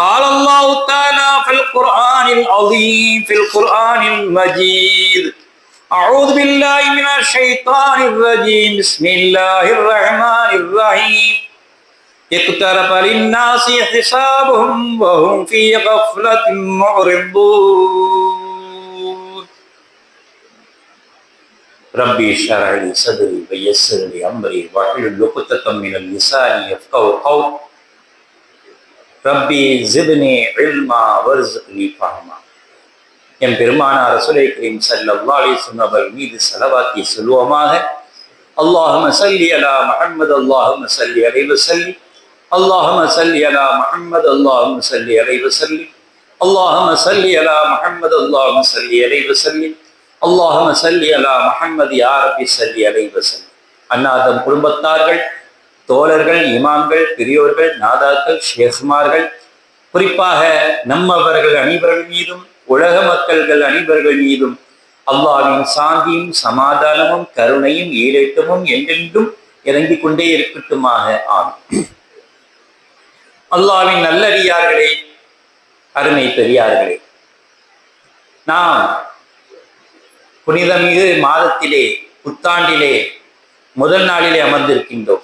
قال الله تعالى في القرآن العظيم في القرآن المجيد. أعوذ بالله من الشيطان الرجيم. بسم الله الرحمن الرحيم. اقترب للناس حسابهم وهم في غفلة معرضون. ربي اشرح لي صدري ويسر لي أمري واحلل عقدة من اللسان يفقهوا قولي. ரப்பி ஜிப்னி இல்மா வர்ஸ்னி ஃபஹமா என் பெருமானார் ரசுலை கரீம் சல்லா அலிஸ்லம் அவர்கள் மீது செலவாக்கி சொல்லுவோமாக அல்லாஹும சல்லி அலா முஹம்மது அல்லாஹும சல்லி அலை வசல்லி அல்லாஹும சல்லி அலா முஹம்மது அல்லாஹும சல்லி அலை வசல்லி அல்லாஹும சல்லி அலா முஹம்மது அல்லாஹும சல்லி அலை வசல்லி அல்லாஹும சல்லி அலா முஹம்மது யாரபி சல்லி அலை வசல்லி அன்னாதம் குடும்பத்தார்கள் தோழர்கள் இமாம்கள் பெரியோர்கள் நாதாக்கள் ஷேஹ்மார்கள் குறிப்பாக நம்மவர்கள் அனைவர்கள் மீதும் உலக மக்கள்கள் அனைவர்கள் மீதும் அல்லாவின் சாந்தியும் சமாதானமும் கருணையும் ஈரேற்றமும் என்றென்றும் இறங்கிக் கொண்டே இருக்கட்டுமாக. ஆகும் அல்லாவின் நல்லடியார்களே அருமை பெரியார்களே நாம் புனிதமிகு மாதத்திலே புத்தாண்டிலே முதல் நாளிலே அமர்ந்திருக்கின்றோம்.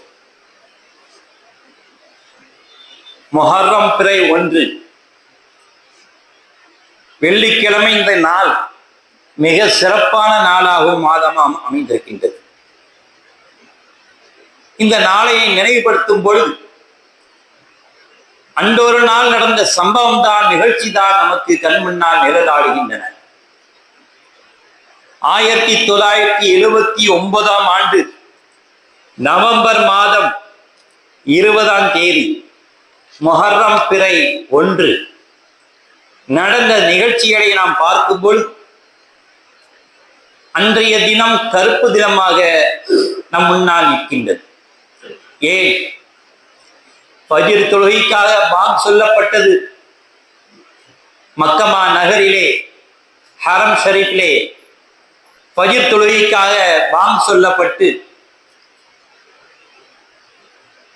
மொஹர்ரம் பிறை ஒன்று. வெள்ளிக்கிழமை இந்த நாள் மிக சிறப்பான நாளாகவும் மாதமாக அமைந்திருக்கின்றது. இந்த நாளையை நினைவுபடுத்தும் பொழுது அன்றொரு நாள் நடந்த சம்பவம் தான் நிகழ்ச்சி தான் நமக்கு கண்முன்னால் நிழலாடுகின்றன. ஆயிரத்தி தொள்ளாயிரத்தி எழுபத்தி ஒன்பதாம் ஆண்டு நவம்பர் மாதம் இருபதாம் தேதி மொஹர்ரம் பிறை ஒன்று. நடந்த நிகழ்ச்சிகளை நாம் பார்க்கும்போது அன்றைய தினம் கருப்பு தினமாக நம் முன்னால் நிற்கின்றது. ஏன்? பஜிர் தொழுகைக்காக பாங் சொல்லப்பட்டது. மக்கமா நகரிலே ஹரம் ஷரீஃபிலே பஜிர் தொழுகைக்காக பாங் சொல்லப்பட்டு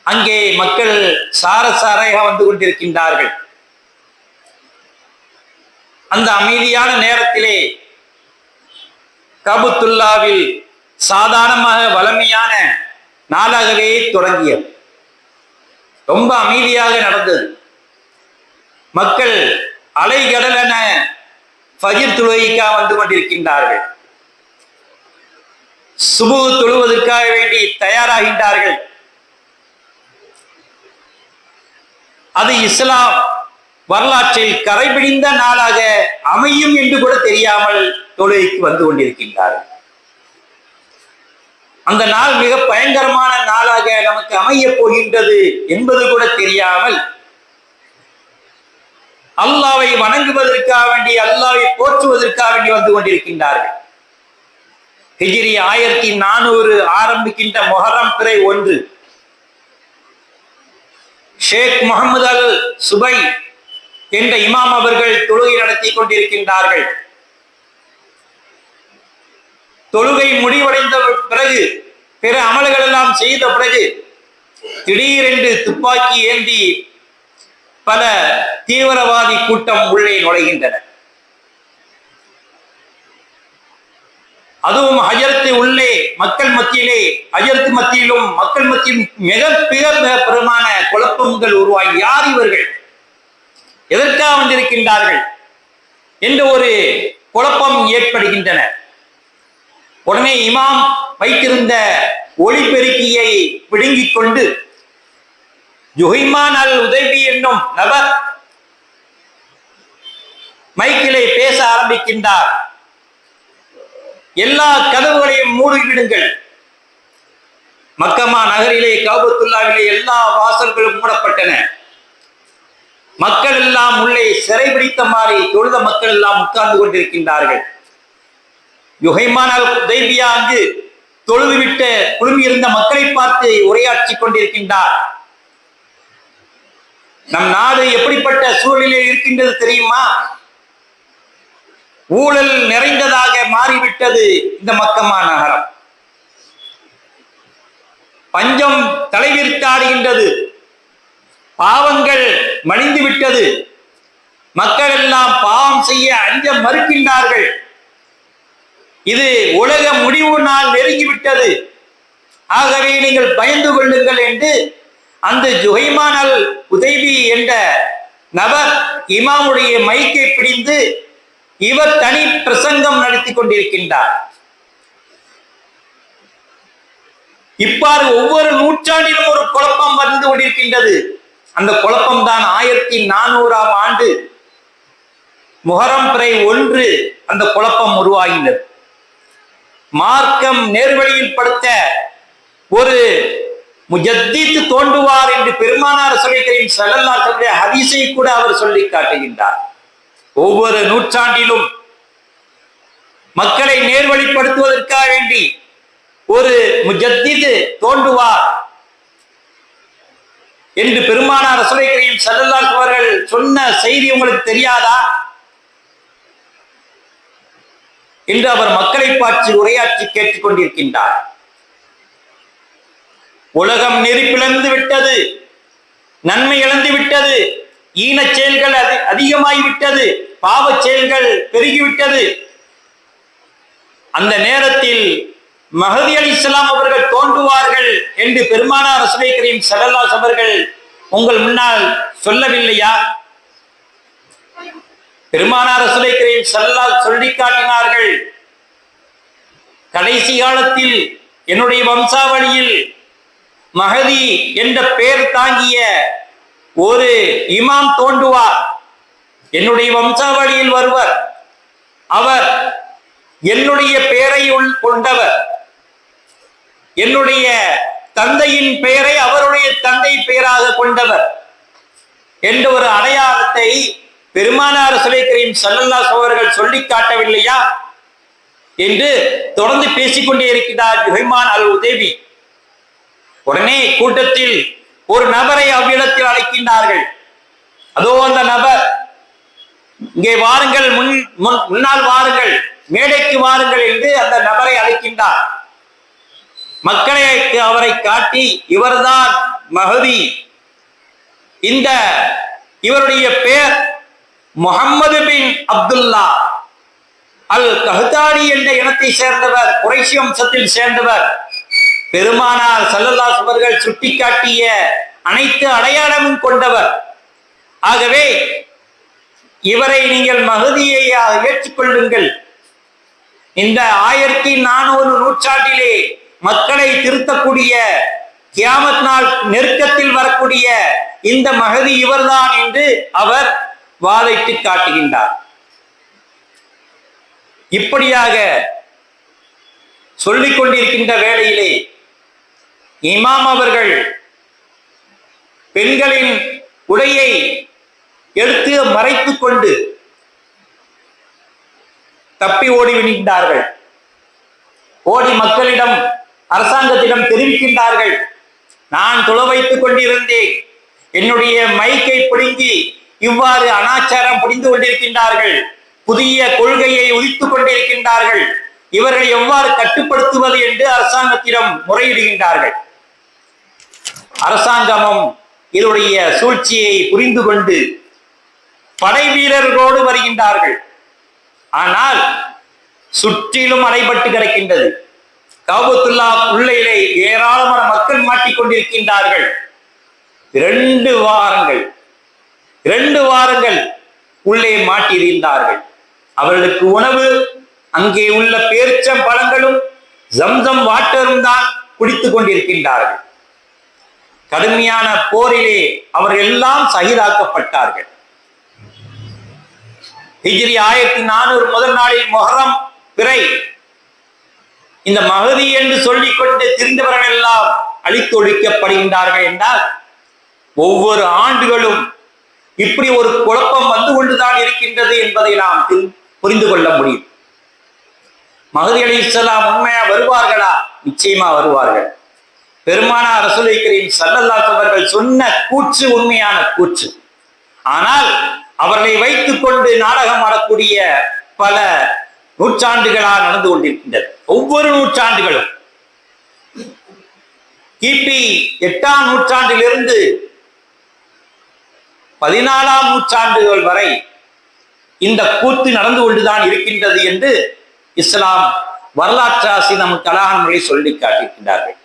அங்கே மக்கள் சாரசாரையாக வந்து கொண்டிருக்கின்றார்கள். அந்த அமைதியான நேரத்திலே கபுத்துல்லாவில் சாதாரணமாக வளமையான நாளாகவே தொடங்கியது. ரொம்ப அமைதியாக நடந்தது. மக்கள் அலைகடலென ஃபஜிர் தொழுகைக்காக வந்து கொண்டிருக்கின்றார்கள். சுபு தொழுவதற்காக வேண்டி தயாராகின்றார்கள். அது இஸ்லாம். வரலாற்றில் கரைபிடிந்த நாளாக அமையும் என்று கூட தெரியாமல் தொழுகைக்கு வந்து கொண்டிருக்கின்றார்கள் அந்த நாள் மிக பயங்கரமான நாளாக நமக்கு அமைய போகின்றது என்பது கூட தெரியாமல் அல்லாவை வணங்குவதற்காக வேண்டி அல்லாவை போற்றுவதற்காக வேண்டி வந்து கொண்டிருக்கின்றார்கள். ஹிஜிரி ஆயிரத்தி நானூறு ஆரம்பிக்கின்ற மொஹரம் பிறை ஒன்று. ஷேக் முகமது அல் சுபை என்ற இமாம் அவர்கள் தொழுகை நடத்தி கொண்டிருக்கின்றார்கள். தொழுகை முடிவடைந்த பிறகு பிற அமல்கள் எல்லாம் செய்த பிறகு திடீரென்று துப்பாக்கி ஏந்தி பல தீவிரவாதி கூட்டம் உள்ளே நுழைகின்றனர் அதுவும் அஜரத்து உள்ளே மக்கள் மத்தியிலே அஜரத்து மத்தியிலும் மக்கள் மத்தியிலும் மிக மிக மிக பெருமான குழப்பங்கள் உருவாகி யார் இவர்கள்? எதற்காக வந்திருக்கின்றார்கள்? என்ற ஒரு குழப்பம் ஏற்படுகின்றன. உடனே இமாம் வைத்திருந்த ஒளிபெருக்கியை பிடுங்கிக் கொண்டு ஜுஹைமான் அல் உதவி என்னும் நபர் மைக்கிலே பேச ஆரம்பிக்கின்றார். எல்லா கதவுகளையும் மூடிவிடுங்கள். மக்கமா நகரிலே காபத்துல்லாவிலே எல்லா வாசல்களும் மூடப்பட்டன. மக்கள் எல்லாம் உள்ளே சிறை பிடித்த மாதிரி தொழுத மக்கள் எல்லாம் உட்கார்ந்து கொண்டிருக்கின்றார்கள். யுகைமானால் உதய்பியா அங்கு தொழுதுவிட்ட குழுமியிருந்த மக்களை பார்த்து உரையாற்றி கொண்டிருக்கின்றார். நம் நாடு எப்படிப்பட்ட சூழலில் இருக்கின்றது தெரியுமா? ஊழல் நிறைந்ததாக மாறிவிட்டது இந்த மக்கமா நகரம். பஞ்சம் தலைவிரித்தாடுகின்றது. பாவங்கள் மணிந்து விட்டது மக்கள் எல்லாம் பாவம் செய்ய அஞ்ச மறுக்கின்றார்கள். இது உலக முடிவு நாள் நெருங்கிவிட்டது. ஆகவே நீங்கள் பயந்து கொள்ளுங்கள் என்று அந்த ஜுகைமானல் உதவி என்ற நபர் இமாமுடைய மைக்கை பிடிந்து இவர் தனி பிரசங்கம் நடத்தி கொண்டிருக்கின்றார். இப்பாறு ஒவ்வொரு நூற்றாண்டிலும் ஒரு குழப்பம் வந்து கொண்டிருக்கின்றது. அந்த குழப்பம் தான் ஆயிரத்தி நானூறாம் ஆண்டு முகரம் பிறை ஒன்று அந்த குழப்பம் உருவாகினது மார்க்கம் நேர்வழியில் படுத்த ஒரு முஜத்தித் தோன்றுவார் என்று பெருமானார் சொல்லிக்கிறேன் சல்லல்லாஹுடைய ஹதீஸை கூட அவர் சொல்லி காட்டுகின்றார். ஒவ்வொரு நூற்றாண்டிலும் மக்களை நேர்வழிப்படுத்துவதற்காக வேண்டி ஒரு முஜத்திது தோன்றுவார் என்று பெருமானார் சுலைகரையும் சல்லல்லாஹு அவர்கள் சொன்ன செய்தி உங்களுக்கு தெரியாதா? என்று அவர் மக்களை பார்த்து உரையாற்றி கேட்டுக் கொண்டிருக்கின்றார். உலகம் நெருப்பிழந்து விட்டது நன்மை இழந்து விட்டது ஈன செயல்கள் அதிகமாகிவிட்டது. பாவ செயல்கள் பெருகிவிட்டது. அந்த நேரத்தில் மஹதி அலி இஸ்லாம் அவர்கள் தோன்றுவார்கள் என்று பெருமானார் ரசுலை கரீம் சடல்லாஸ் அவர்கள் உங்கள் முன்னால் சொல்லவில்லையா? பெருமானார் ரசுலை கரீம் ஸல்லல்லாஹு சொல்லி காட்டினார்கள். கடைசி காலத்தில் என்னுடைய வம்சாவளியில் மகதி என்ற பெயர் தாங்கிய ஒரு இமாம் தோன்றுவார். என்னுடைய வம்சாவளியில் வருவர். அவர் என்னுடைய பெயரை கொண்டவர். என்னுடைய தந்தையின் பெயரை அவருடைய தந்தை பெயராக கொண்டவர். என்ற ஒரு அடையாளத்தை பெருமானார் சுலைக்கரையும் சல்லல்லா அவர்கள் சொல்லி காட்டவில்லையா? என்று தொடர்ந்து பேசிக்கொண்டே இருக்கிறார் ஜுஹைமான் அல் உதவி உடனே கூட்டத்தில் ஒரு நபரை அவ்விடத்தில் அழைக்கின்றார்கள். அதோ அந்த நபர் இங்கே வாருங்கள் முன் முன்- முன்னால் வாருங்கள் மேடைக்கு வாருங்கள் என்று அந்த நபரை அழைக்கின்றார். மக்களை அவரை காட்டி இவர்தான் மஹதி இந்த இவருடைய பெயர் முகம்மது பின் அப்துல்லா. அல் கஹதாரி என்ற இனத்தை சேர்ந்தவர் குறைஷி வம்சத்தில் சேர்ந்தவர். பெருமானார் சல்லல்லாஸ் அவர்கள் சுட்டிக்காட்டிய அனைத்து அடையாளமும் கொண்டவர். ஆகவே இவரை நீங்கள் மகதியை ஏற்றுக்கொள்ளுங்கள். இந்த ஆயிரத்தி நானூறு நூற்றாண்டிலே மக்களை திருத்தக்கூடிய கியாமத் நாள் நெருக்கத்தில் வரக்கூடிய இந்த மகதி இவர்தான் என்று அவர் வாதிட்டு காட்டுகின்றார். இப்படியாக சொல்லிக் கொண்டிருக்கின்ற வேளையிலே இமாம் அவர்கள் பெண்களின் உடையை எடுத்து மறைத்து கொண்டு தப்பி ஓடி விடுகின்றார்கள் ஓடி மக்களிடம் அரசாங்கத்திடம் தெரிவிக்கின்றார்கள். நான் துள வைத்துக் கொண்டிருந்தேன். என்னுடைய மைக்கை பிடுங்கி இவ்வாறு அனாச்சாரம் புரிந்து கொண்டிருக்கின்றார்கள். புதிய கொள்கையை உதித்துக் கொண்டிருக்கின்றார்கள். இவர்களை எவ்வாறு கட்டுப்படுத்துவது என்று அரசாங்கத்திடம் முறையிடுகின்றார்கள். அரசாங்கமும் இதனுடைய சூழ்ச்சியை புரிந்து கொண்டு படை வீரர்களோடு வருகின்றார்கள். ஆனால் சுற்றிலும் அடைபட்டு கிடக்கின்றது. காபத்துல்லா உள்ளிலே ஏராளமான மக்கள் மாட்டிக்கொண்டிருக்கின்றார்கள் இரண்டு வாரங்கள் இரண்டு வாரங்கள் உள்ளே மாட்டியிருந்தார்கள். அவர்களுக்கு உணவு அங்கே உள்ள பேரிச்சம் பழங்களும் ஜம்சம் வாட்டரும் தான் குடித்துக் கொண்டிருக்கின்றார்கள். கடுமையான போரிலே அவர்கள் எல்லாம் சகிதாக்கப்பட்டார்கள். ஹிஜ்ரி ஆயிரத்தி நானூறு முதல் நாளில் மொஹரம் பிறை. இந்த மகதி என்று சொல்லிக் கொண்டு திரிந்தவர்கள் எல்லாம் அழித்தொழிக்கப்படுகின்றார்கள் என்றால் ஒவ்வொரு ஆண்டுகளும் இப்படி ஒரு குழப்பம் வந்து கொண்டுதான் இருக்கின்றது என்பதை நாம் புரி- புரிந்து கொள்ள முடியும். மகதி அலி இஸ்லாம் உண்மையா வருவார்களா? நிச்சயமா வருவார்கள். பெருமானா ரசூலை கரீம் அவர்கள் சொன்ன கூற்று உண்மையான கூற்று. ஆனால் அவர்களை வைத்துக் கொண்டு நாடகம் ஆடக்கூடிய பல நூற்றாண்டுகளாக நடந்து கொண்டிருக்கின்றது. ஒவ்வொரு நூற்றாண்டுகளும் கிபி எட்டாம் நூற்றாண்டிலிருந்து பதினாலாம் நூற்றாண்டுகள் வரை இந்த கூத்து நடந்து கொண்டுதான் இருக்கின்றது என்று இஸ்லாம் வரலாற்றாசி நமக்கு அழகான முறை சொல்லி காட்டியிருக்கின்றார்கள்.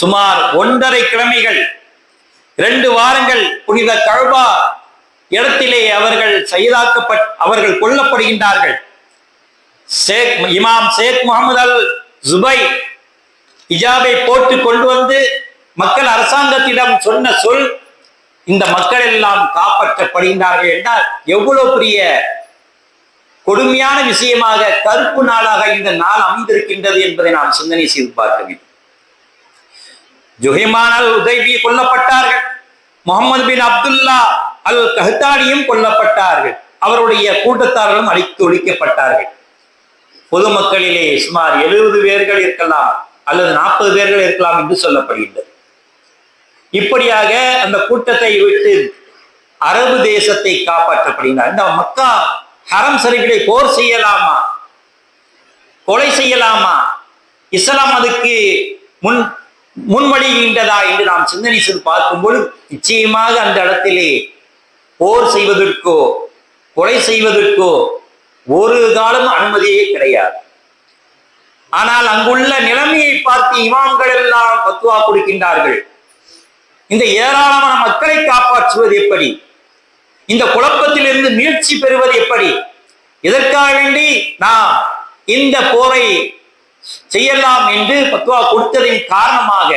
சுமார் ஒன்றரை கிழமைகள் இரண்டு வாரங்கள் புனித கழ்பா இடத்திலே அவர்கள் செய்தாக்கப்பட் அவர்கள் கொல்லப்படுகின்றார்கள். ஷேக் இமாம் ஷேக் முகமது அல் ஜுபை இஜாபை போட்டு கொண்டு வந்து மக்கள் அரசாங்கத்திடம் சொன்ன சொல் இந்த மக்கள் எல்லாம் காப்பாற்றப்படுகின்றார்கள் என்றால் எவ்வளவு பெரிய கொடுமையான விஷயமாக கருப்பு நாளாக இந்த நாள் அமைந்திருக்கின்றது என்பதை நாம் சிந்தனை செய்து பார்க்க வேண்டும். ஜுஹைமான் அல் உதைபி கொல்லப்பட்டார்கள். முகமது பின் அப்துல்லா அல் கஹ்தானியும் கொல்லப்பட்டார்கள். அவருடைய கூட்டத்தார்களும் அழித்து ஒழிக்கப்பட்டார்கள். பொதுமக்களிலே சுமார் எழுபது பேர்கள் இருக்கலாம் அல்லது நாற்பது பேர்கள் இருக்கலாம் என்று சொல்லப்படுகின்றது. இப்படியாக அந்த கூட்டத்தை விட்டு அரபு தேசத்தை காப்பாற்றப்படுகிறார் இந்த மக்கா ஹரம் சரிவிலை போர் செய்யலாமா? கொலை செய்யலாமா? இஸ்லாம் அதுக்கு முன் முன்வழிகின்றதா என்று நாம் சிந்தனை செய்து பார்க்கும்போது நிச்சயமாக அந்த இடத்திலே போர் செய்வதற்கோ கொலை செய்வதற்கோ ஒரு காலம் அனுமதியே கிடையாது. ஆனால் அங்குள்ள நிலைமையை பார்த்து இமாம்கள் எல்லாம் பத்துவா கொடுக்கின்றார்கள். இந்த ஏராளமான மக்களை காப்பாற்றுவது எப்படி? இந்த குழப்பத்திலிருந்து மீழ்ச்சி பெறுவது எப்படி? இதற்காக வேண்டி நாம் இந்த போரை செய்யலாம் என்று பத்வா கொடுத்ததின் காரணமாக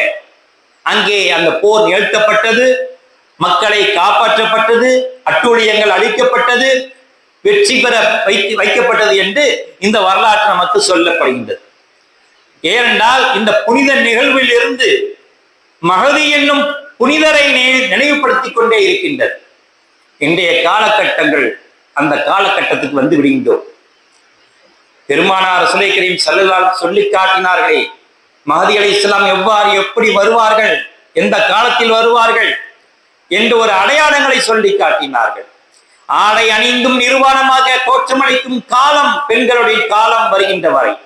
அங்கே அந்த போர் நிகழ்த்தப்பட்டது. மக்களை காப்பாற்றப்பட்டது அட்டூழியங்கள் அளிக்கப்பட்டது வெற்றி பெற வைத்து வைக்கப்பட்டது என்று இந்த வரலாற்று நமக்கு சொல்லப்படுகின்றது. ஏனென்றால் இந்த புனித நிகழ்வில் இருந்து மகதி என்னும் புனிதரை நினைவுபடுத்திக் கொண்டே இருக்கின்றது. இன்றைய காலகட்டங்கள் அந்த காலகட்டத்துக்கு வந்து விடுகின்றோம். பெருமானார் சுலை கரீம் சொல்லி காட்டினார்களே மகதி அலி இஸ்லாம் எவ்வாறு எப்படி வருவார்கள் எந்த காலத்தில் வருவார்கள் என்று ஒரு அடையாளங்களை சொல்லி காட்டினார்கள். ஆடை அணிந்தும் நிர்வாணமாக தோற்றமளிக்கும் காலம் பெண்களுடைய காலம் வருகின்ற வரை.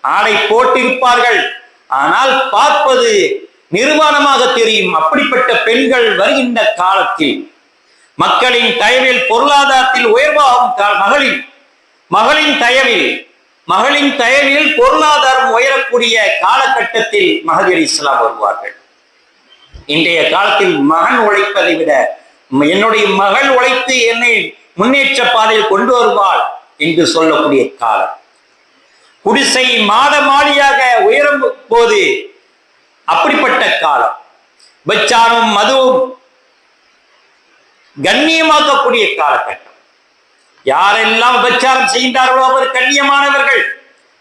ஆடை போட்டிருப்பார்கள் ஆனால் பார்ப்பது நிர்வாணமாக தெரியும். அப்படிப்பட்ட பெண்கள் வருகின்ற காலத்தில் மக்களின் தயவில் பொருளாதாரத்தில் உயர்வாகும் கா- மகளின் மகளின் தயவில் மகளின் தயவில் பொருளாதாரம் உயரக்கூடிய காலகட்டத்தில் மகதிர் இஸ்லாம் வருவார்கள். இன்றைய காலத்தில் மகன் உழைப்பதை விட என்னுடைய மகள் உழைத்து என்னை முன்னேற்ற பாதையில் கொண்டு வருவாள் என்று சொல்லக்கூடிய காலம். குடிசை மாத மாடியாக உயரும் போது அப்படிப்பட்ட காலம். பச்சாரும் மதுவும் கண்ணியமாக்கக்கூடிய காலகட்டம். யாரெல்லாம் உபச்சாரம் செய்கின்றார்களோ அவர் கண்ணியமானவர்கள்.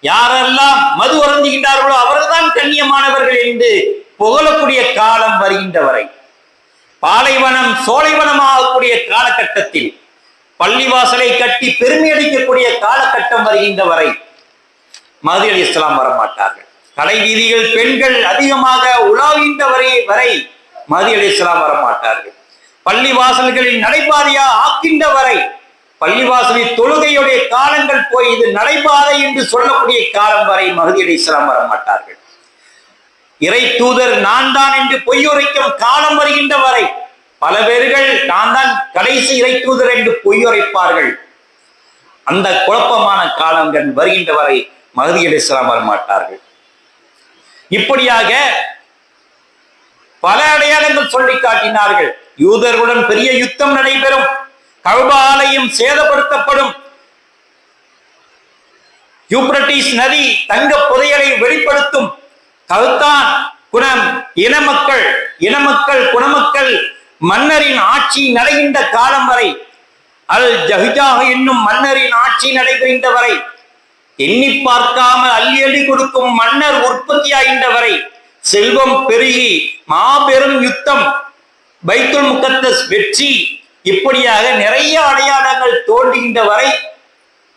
யாரெல்லாம் மது அருந்துகின்றார்களோ அவர்தான் கண்ணியமானவர்கள் என்று புகழக்கூடிய காலம் வருகின்ற வரை பாலைவனம் சோலைவனமாகக்கூடிய காலகட்டத்தில் பள்ளிவாசலை கட்டி பெருமை அடிக்கக்கூடிய காலகட்டம் வருகின்ற வரை மது அலி இஸ்லாம் வரமாட்டார்கள். கடை வீதிகள் பெண்கள் அதிகமாக உலாவின்ற வரை வரை மது அலி இஸ்லாம் வரமாட்டார்கள். பள்ளி வாசல்களில் நடைபாதையா ஆக்கின்ற வரை பள்ளிவாசலில் தொழுகையுடைய காலங்கள் போய் இது நடைபாதை என்று சொல்லக்கூடிய காலம் வரை மகதி அலி இஸ்லாம் வரமாட்டார்கள். இறை தூதர் நான் தான் என்று பொய்யுரைக்கும் காலம் வருகின்ற வரை பல பேர்கள் நான் தான் கடைசி இறை தூதர் என்று பொய்யுரைப்பார்கள். அந்த குழப்பமான காலங்கள் வருகின்ற வரை மகதி அலி இஸ்லாம் வரமாட்டார்கள். இப்படியாக பல அடையாளங்கள் சொல்லி காட்டினார்கள். யூதர்களுடன் பெரிய யுத்தம் நடைபெறும். கல்பா ஆலயம் சேதப்படுத்தப்படும். யூப்ரட்டிஸ் நதி தங்க புதையலை வெளிப்படுத்தும். கல்தான் குணம். இனமக்கள் இனமக்கள் குணமக்கள் மன்னரின் ஆட்சி நடைகின்ற காலம் வரை அல் ஜஹிஜாக என்னும் மன்னரின் ஆட்சி நடைபெறுகின்ற வரை எண்ணி பார்க்காமல் அள்ளி அள்ளி கொடுக்கும் மன்னர் உற்பத்தியாகின்ற வரை செல்வம் பெருகி மாபெரும் யுத்தம் பைத்துல் முகத்தஸ் வெற்றி இப்படியாக நிறைய அடையாளங்கள் தோன்றுகின்ற வரை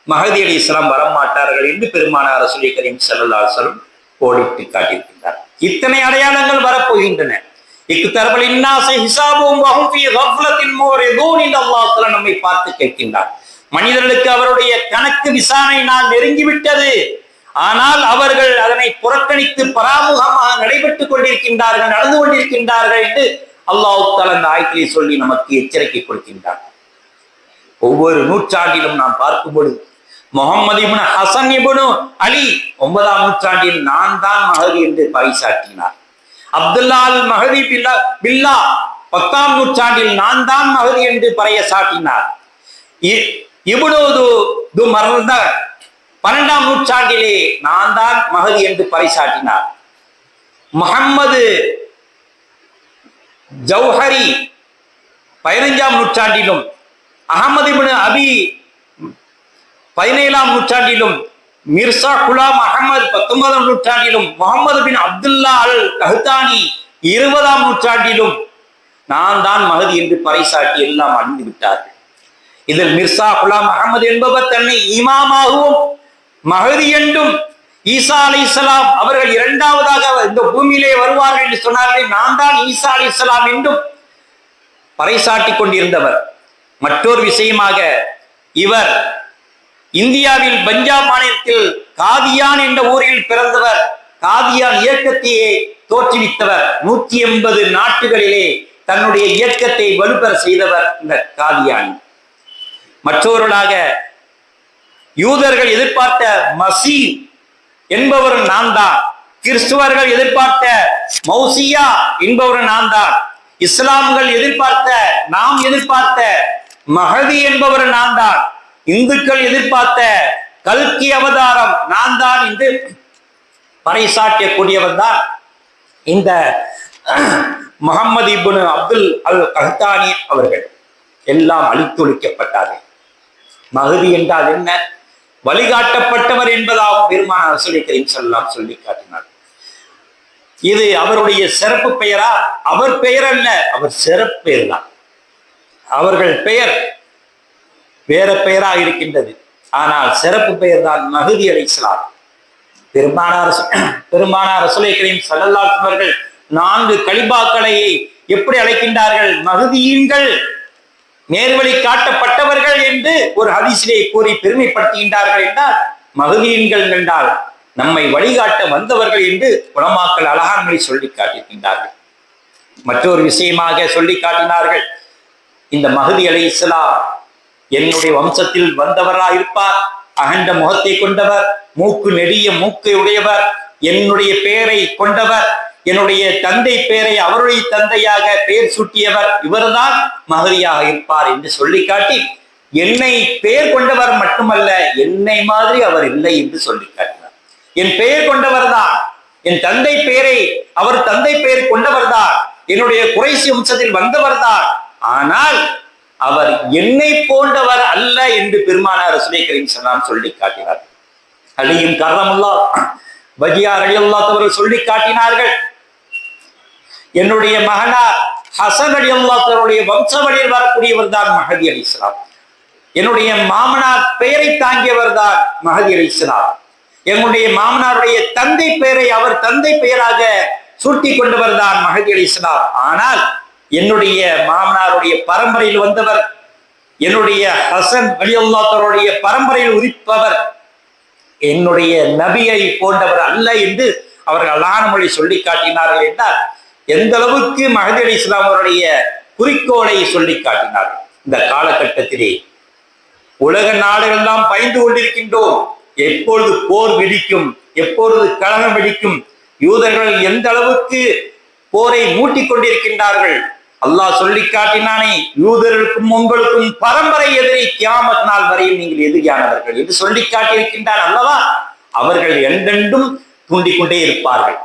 மகதி அலி இஸ்லாம் வரமாட்டார்கள் என்று பெருமானார் ரசூலை கரீம் ஸல்லல்லாஹு கோடிட்டு காட்டியிருக்கின்றார் இத்தனை அடையாளங்கள் வரப்போகின்றன. இக்குத்தரபல் இன்னாசை ஹிசாபும் வஹும் ஃபீ மோர் மூரிதூன் இந்த அல்லாஹ் நம்மை பார்த்து கேட்கின்றார் மனிதர்களுக்கு அவருடைய கணக்கு விசாரணை நான் நெருங்கிவிட்டது. ஆனால் அவர்கள் அதனை புறக்கணித்து பராமுகமாக நடைபெற்றுக் கொண்டிருக்கின்றார்கள் நடந்து கொண்டிருக்கின்றார்கள் என்று அல்லாஹு தலா அந்த ஆயத்திலே சொல்லி நமக்கு எச்சரிக்கை கொடுக்கின்றார் ஒவ்வொரு நூற்றாண்டிலும் நாம் பார்க்கும் பொழுது முகமது இபுன் ஹசன் இபுனு அலி. ஒன்பதாம் நூற்றாண்டில் நான் தான் மகதி என்று பறைசாட்டினார் அப்துல்லா அல் பில்லா பில்லா. பத்தாம் நூற்றாண்டில் நான் தான் மகதி என்று பறைய சாட்டினார் இ- இப்னு து- பன்னெண்டாம் நூற்றாண்டிலே நான் தான் மகதி என்று பறைசாட்டினார் முகம்மது ஜௌஹரி பதினைஞ்சாம் நூற்றாண்டிலும் அகமது இப்னு அபி பதினேழாம் நூற்றாண்டிலும் மிர்சா குலாம் அகமது பத்தொன்பதாம் நூற்றாண்டிலும் முகமது பின் அப்துல்லா அல் கஹ்தானி இருபதாம் நூற்றாண்டிலும் நான் தான் மகதி என்று பறைசாட்டி எல்லாம் அழிந்து விட்டார்கள். இதில் மிர்சா குலாம் அகமது என்பவர் தன்னை இமாமாகவும் மகதி என்றும் ஈசா அலி இஸ்லாம் அவர்கள் இரண்டாவதாக இந்த பூமியிலே வருவார்கள் என்று சொன்னார்கள் நான் தான் ஈசா அலி இஸ்லாம் என்றும் பறைசாட்டிக் கொண்டிருந்தவர். மற்றொரு விஷயமாக இவர் இந்தியாவில் பஞ்சாப் மாநிலத்தில் காதியான் என்ற ஊரில் பிறந்தவர். காதியான் இயக்கத்தையே தோற்றுவித்தவர். நூற்றி எண்பது நாட்டுகளிலே தன்னுடைய இயக்கத்தை வலுப்பெற செய்தவர் இந்த காதியான். மற்றவர்களாக யூதர்கள் எதிர்பார்த்த மசி என்பவர் நான் தான் கிறிஸ்துவர்கள் எதிர்பார்த்த மௌசியா என்பவர் நான் தான் இஸ்லாம்கள் எதிர்பார்த்த நாம் எதிர்பார்த்த மஹதி என்பவர் நான் தான் இந்துக்கள் எதிர்பார்த்த கல்கி அவதாரம் நான் தான் என்று பறைசாட்டியக்கூடியவன் தான் இந்த முகமது இபுனு அப்துல் அல் கஹ்தானி அவர்கள் எல்லாம் அழித்தொழிக்கப்பட்டார்கள். மகதி என்றால் என்ன? வழிகாட்டப்பட்டவர் என்பதாகவும் பெருமான ரசூலை கரீம் ஸல்லல்லாஹு சொல்லி காட்டினார். இது அவருடைய சிறப்பு பெயரா? அவர் பெயர் அல்ல அவர் சிறப்பு பெயர் தான் அவர்கள் பெயர் வேற பெயரா இருக்கின்றது. ஆனால் சிறப்பு பெயர் தான் மகுதி அலைசலாம் பெருமானார் பெருமானார் ரசூலை கரீம் ஸல்லல்லாஹு அவர்கள் நான்கு கலிபாக்களை எப்படி அழைக்கின்றார்கள்? மகுதியீன்கள் நேர்வழி காட்டப்பட்டவர்கள் என்று ஒரு ஹதீசிலே கூறி பெருமைப்படுத்துகின்றார்கள் என்றால் மகுதியன்கள் என்றால் நம்மை வழிகாட்ட வந்தவர்கள் என்று உலமாக்கள் அலகாரங்களை சொல்லி காட்டியிருக்கின்றார்கள். மற்றொரு விஷயமாக சொல்லி காட்டினார்கள். இந்த மகுதி அலை இஸ்லாம் என்னுடைய வம்சத்தில் வந்தவராய் இருப்பார் அகண்ட முகத்தை கொண்டவர் மூக்கு நெடிய மூக்கை உடையவர் என்னுடைய பெயரை கொண்டவர் என்னுடைய தந்தை பெயரை அவருடைய தந்தையாக பெயர் சூட்டியவர் இவர்தான் மகதியாக இருப்பார் என்று சொல்லி காட்டி என்னை பெயர் கொண்டவர் மட்டுமல்ல என்னை மாதிரி அவர் இல்லை என்று சொல்லி காட்டினார் என் பெயர் கொண்டவர் தான் என் தந்தை பெயரை அவர் தந்தை பெயர் கொண்டவர் தான் என்னுடைய குறைசி வம்சத்தில் வந்தவர் தான் ஆனால் அவர் என்னை போன்றவர் அல்ல என்று பெருமானார் ரசூலை கரீம் ஸல்லல்லாஹு சொல்லி காட்டினார். அலியும் கரமுல்லா வஜியார் அலி அவர்கள் சொல்லி காட்டினார்கள். என்னுடைய மகனார் ஹசன் அலி அல்லாத்தருடைய வம்ச வழியில் வரக்கூடியவர் தான் மஹதி அலி இஸ்லாம். என்னுடைய மாமனார் பெயரை தாங்கியவர் தான் மஹதி அலி இஸ்லாம். என்னுடைய மாமனாருடைய தந்தை பெயரை அவர் தந்தை பெயராக சூட்டி கொண்டவர் தான் மஹதி அலி இஸ்லாம். ஆனால் என்னுடைய மாமனாருடைய பரம்பரையில் வந்தவர் என்னுடைய ஹசன் அலி பரம்பரையில் உதிப்பவர் என்னுடைய நபியை போன்றவர் அல்ல என்று அவர்கள் அல்லான மொழி சொல்லி காட்டினார்கள் என்றால் எந்த அளவுக்கு மகதி அலி இஸ்லாம் அவருடைய குறிக்கோளை சொல்லி காட்டினார்கள். இந்த காலகட்டத்திலே உலக நாடுகளெல்லாம் பயந்து கொண்டிருக்கின்றோம். எப்பொழுது போர் வெடிக்கும் எப்பொழுது கலகம் வெடிக்கும் யூதர்கள் எந்த அளவுக்கு போரை மூட்டிக் கொண்டிருக்கின்றார்கள் அல்லாஹ் சொல்லி காட்டினானே யூதர்களுக்கும் உங்களுக்கும் பரம்பரை எதிரி கியாமத் நாள் வரையில் நீங்கள் எதிரியானவர்கள் என்று சொல்லி காட்டியிருக்கின்றார் அல்லவா? அவர்கள் எண்டெண்டும் தூண்டிக்கொண்டே இருப்பார்கள்.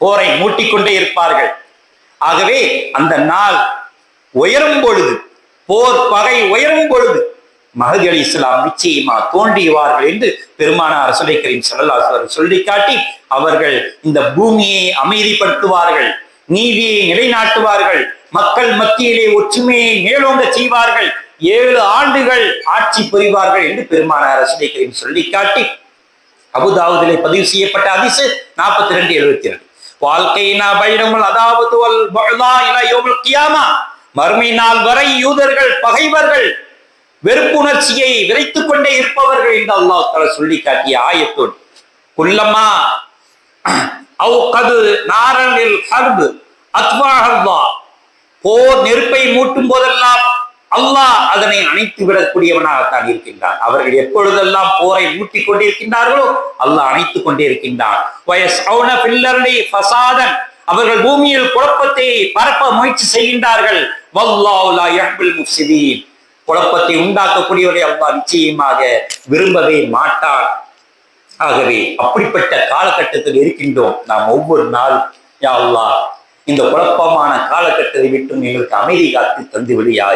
போரை மூட்டிக்கொண்டே இருப்பார்கள். ஆகவே அந்த நாள் உயரும் பொழுது போர் பகை உயரும் பொழுது மகதி அலி இஸ்லாம் நிச்சயமா தோன்றியவார்கள் என்று பெருமானார் ரசூலை கரீம் ஸல்லல்லாஹு சொல்லி காட்டி அவர்கள் இந்த பூமியை அமைதிப்படுத்துவார்கள். நீதியை நிலைநாட்டுவார்கள். மக்கள் மத்தியிலே ஒற்றுமையை மேலோங்க செய்வார்கள். ஏழு ஆண்டுகள் ஆட்சி புரிவார்கள் என்று பெருமானார் ரசூலை கரீம் சொல்லி காட்டி அபுதாவுதிலே பதிவு செய்யப்பட்ட அதிசு நாற்பத்தி ரெண்டு எழுபத்தி ரெண்டு வாழ்க்கை பைரங்கள் அதாவது கியாமா. மறுமை நாள் வரை யூதர்கள் பகைவர்கள் வெறுப்புணர்ச்சியை விரைத்துக் கொண்டே இருப்பவர்கள் என்று அல்லாஹ் சொல்லி காட்டிய ஆயத்தோடு குல்லமா அவு கது நாரனில் ஹர்பு அத்வாஹல்லா போர் நெருப்பை மூட்டும் போதெல்லாம் அல்லாஹ் அதனை அணைத்து விடக்கூடியவனாகத்தான் இருக்கின்றான். அவர்கள் எப்பொழுதெல்லாம் போரை மூட்டிக் கொண்டிருக்கின்றார்களோ அல்லாஹ் அணைத்துக் கொண்டே இருக்கின்றான் வயஸ் அவர்கள் பூமியில் குழப்பத்தை பரப்ப முயற்சி செய்கின்றார்கள். குழப்பத்தை உண்டாக்கக்கூடியவரை அல்லாஹ் நிச்சயமாக விரும்பவே மாட்டான். ஆகவே அப்படிப்பட்ட காலகட்டத்தில் இருக்கின்றோம். நாம் ஒவ்வொரு நாளும் யா இந்த குழப்பமான காலகட்டத்தை விட்டும் எங்களுக்கு அமைதி காத்து தந்து யா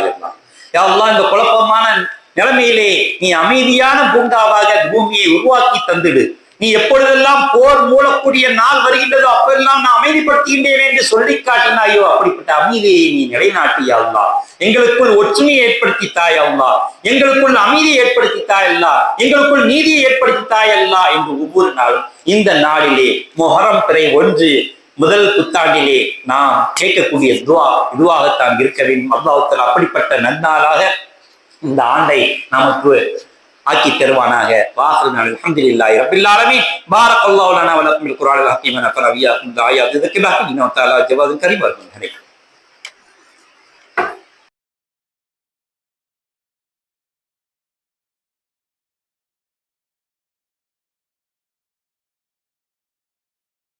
அல்லாஹ் இந்த குழப்பமான நிலைமையிலே நீ அமைதியான பூங்காவாக பூமியை உருவாக்கி தந்துடு நீ எப்பொழுதெல்லாம் போர் மூடக்கூடிய நாள் வருகின்றதோ அப்பெல்லாம் நான் அமைதிப்படுத்துகின்றேன் என்று சொல்லி காட்டினாயோ அப்படிப்பட்ட அமைதியை நீ நிலைநாட்டியாவல்லாம் எங்களுக்குள் ஒற்றுமையை ஏற்படுத்தி தாய் அல்லா எங்களுக்குள் அமைதியை ஏற்படுத்தி தாய் அல்லா எங்களுக்குள் நீதியை ஏற்படுத்தி தாய் அல்லா என்று ஒவ்வொரு நாளும் இந்த நாளிலே மொஹரம் பிறை ஒன்று முதல் புத்தாண்டிலே நாம் கேட்கக்கூடிய துவா இதுவாகத்தான் இருக்க வேண்டும். அல்லாஹத்தில் அப்படிப்பட்ட நன்னாளாக இந்த ஆண்டை நமக்கு ஆக்கி தருவானாக. வாசல் நாள். அல்ஹம்துலில்லாஹி ரப்பில் ஆலமீன். பாரக்கல்லாஹு லனா வ லக்கும் பில் குர்ஆனில் ஹக்கீம். நஃபர் அவியா தஆலா கரீம்.